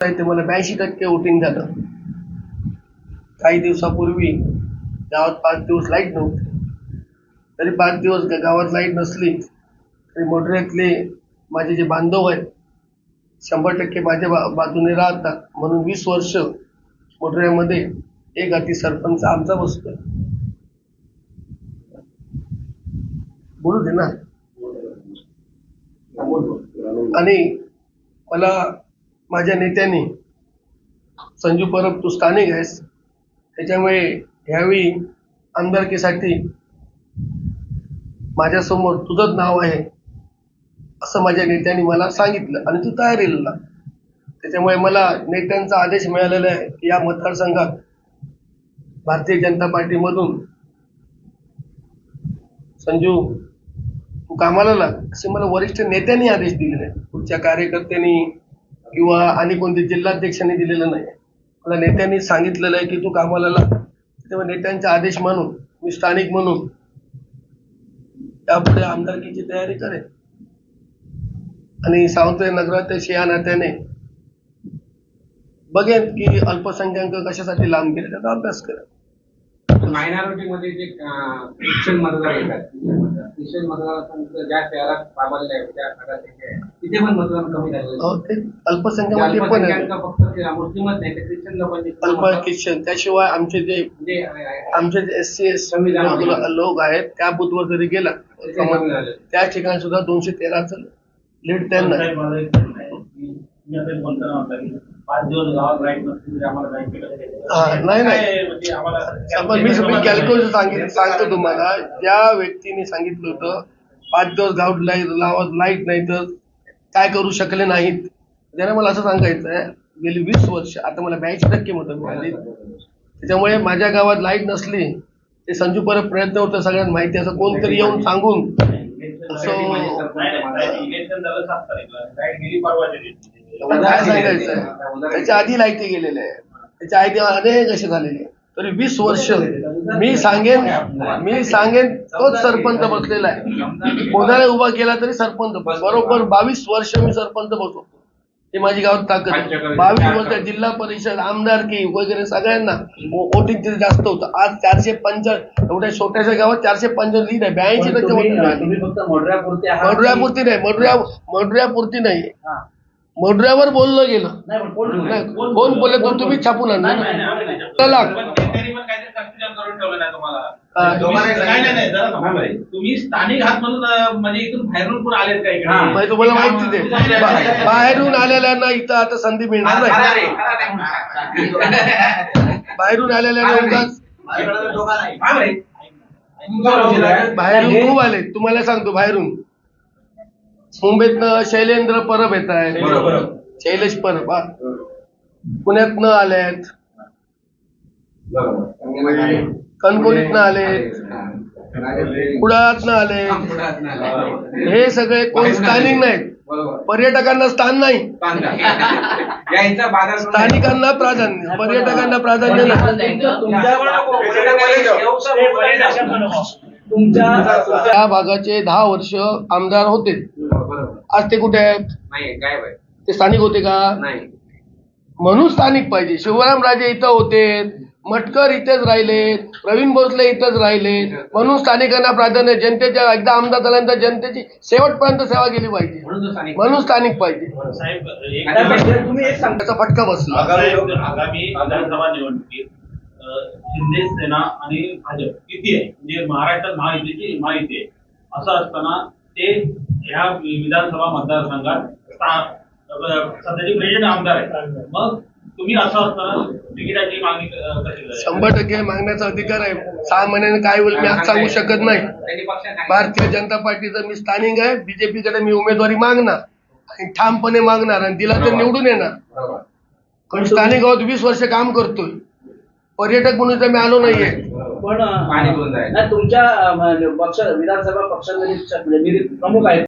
ते मला ब्याऐंशी टक्के वोटिंग झालं. काही दिवसापूर्वी गावात पाच दिवस लाइट नव्हती. तरी पाच दिवस गावात लाइट नसली तरी मोटऱ्यातले माझे जे बांधव आहेत शंभर टक्के माझ्या बा बाजूने राहतात. म्हणून वीस वर्ष मोटऱ्यामध्ये एक अति सरपंच आमचा बसतोय. बोलू दे ना. आणि मला माझ्या नेत्यांनी संजू परब तू स्थानिक आहेस. त्याच्यामुळे ह्यावेळी आमदारकीसाठी माझ्यासमोर तुझंच नाव आहे असं माझ्या नेत्यांनी मला सांगितलं आणि तू तयारीला त्याच्यामुळे मला नेत्यांचा आदेश मिळालेला आहे की या मतदारसंघात भारतीय जनता पार्टीमधून संजू तू कामाला लाग असे मला वरिष्ठ नेत्यांनी आदेश दिलेले आहेत. पुढच्या कार्यकर्त्यांनी किंवा आणि कोणते जिल्हाध्यक्षांनी दिलेलं नाही. मला नेत्यांनी सांगितलेलं आहे की तू कामाला लाग तेव्हा नेत्यांचे आदेश म्हणून मी स्थानिक म्हणून त्यापुढे आमदारकीची तयारी करेन. आणि सावंतवाडी नगराध्यक्ष या नात्याने बघेन की अल्पसंख्याक कशासाठी लांब गेले त्याचा अभ्यास करेन. मायनॉरिटी मध्ये जे ख्रिश्चन मतदार येतात ख्रिश्चन मतदारांचं ज्या शहरात प्राबल्य आहे त्या भागात तिथे पण मतदान कमी झालेलं अहो, आहे. ते जे अल्पसंख्यामध्ये पण आहे अल्पसंख्याक फक्त ते मुस्लिमच नाही ते ख्रिश्चन लोकांचे अल्प ख्रिश्चन त्याशिवाय आमचे जे म्हणजे आमचे जे एस सी एस संविधान. लोक आहेत त्या बुथवर जरी गेला कमी झाले. त्या ठिकाणी सुद्धा दोनशे तेराचं लीड त्यांना आहे. साहेब, माझा एक प्रश्न आहे की मी आता एक बोलताना म्हटलं की नाही, नाही. म्हणजे मी कॅल्क्युलेशन सांगितलं सांगतो तुम्हाला. ज्या व्यक्तीने सांगितलं होतं पाच दिवस लाइट लावत लाइट नाही तर काय करू शकले नाहीत? त्याने मला असं सांगायचं आहे गेली वीस वर्ष आता मला ब्याऐंशी टक्के मतं मिळाली त्याच्यामुळे माझ्या गावात लाइट नसली ते संजू परत प्रयत्न होतं सगळ्यांना माहिती असं कोणतरी येऊन सांगून. असं त्याच्या आधी लाईटी गेलेल्या आहे त्याच्या आधी अनेक असे झालेले. तरी वीस वर्ष मी सांगेन मी सांगेन तोच सरपंच बसलेला आहे. कोणाला उभा केला तरी सरपंच बरोबर बावीस वर्ष मी सरपंच बसवतो. हे माझी गावात ताकद. बावीस वर्ष जिल्हा परिषद आमदारकी वगैरे सगळ्यांना वोटिंग तिथे जास्त होतं. आज चारशे पंच एवढ्या छोट्याशा गावात चारशे पंच लीड आहे. ब्याऐंशी टक्के मडुऱ्यापुरती नाही. मडुऱ्या मडुऱ्यापुरती नाही मडुऱ्यावर बोललं गेलं. नाही पण कोण नाही, कोण बोलले? तो तुम्ही छापून आणलं नाही, नाही, ना आम्ही नाही. चला. पण त्यांनी पण काहीतरी confusion करून ठेवलं नाही तुम्हाला. हा. तुम्ही- नाही नाही नाही जरा थांबा. तुम्ही स्थानिक आहात म्हणून अं, म्हणजे इथून बाहेरून पण आलेत का इकडे? हा. तुम्हाला माहिती दे. बा- बाहेरून आलेल्यांना इथं आता संधी मिळणार खरं नाही. रे, खरं रे. बाहेरून आलेल्यांना उगाच रे. बाहेरून खूप आले तुम्हाला सांगतो बाहेरून. मुंबईतनं शैलेंद्र परब येत आहे शैलेश परब हा. पुण्यातनं आलेत कणकोलीतनं आलेत कुडाळातनं आले हे सगळे कोण स्थानिक नाहीत. पर्यटकांना स्थान नाही. स्थानिकांना प्राधान्य पर्यटकांना प्राधान्य नाही. तुमच्या त्या भागाचे दहा वर्ष आमदार होते. आज ते कुठे आहेत? नाही ते स्थानिक होते का? नाही. म्हणून स्थानिक पाहिजे. शिवराम राजे इथं होते मटकर इथेच राहिले प्रवीण भोसले इथंच राहिले म्हणून स्थानिकांना प्राधान्य जनतेच्या एकदा आमदार झाल्यानंतर जनतेची शेवटपर्यंत सेवा केली पाहिजे. म्हणून तो स्थानिक म्हणून स्थानिक पाहिजे. साहेब एक तुम्ही एक त्याचा फटका बसला. साहेब, आगामी विधानसभा निवडणुकीत अं, शिंदे सेना आणि भाजप किती आहे? म्हणजे महाराष्ट्रात महायुतीची महायुती आहे. असं असताना ते ह्या विधानसभा मतदारसंघात सध्याचे प्रेसिडेंट आमदार आहेत. मग तुम्ही असं असताना तिकिटाची मागणी कशी? शंभर टक्के मागण्याचा अधिकार आहे. सहा महिन्याने काय होईल मी आज सांगू शकत नाही. भारतीय जनता पार्टीचं मी स्थानिक आहे. बीजेपीकडे मी उमेदवारी मागणार आणि ठामपणे मागणार आणि दिला तर निवडून येणार. पण स्थानिक गावात वीस वर्ष काम करतोय. पर्यटक म्हणून तर मी आलो नाहीये. पण तुमच्या अं, पक्ष विधानसभा पक्षामध्ये म्हणजे प्रमुख आहेत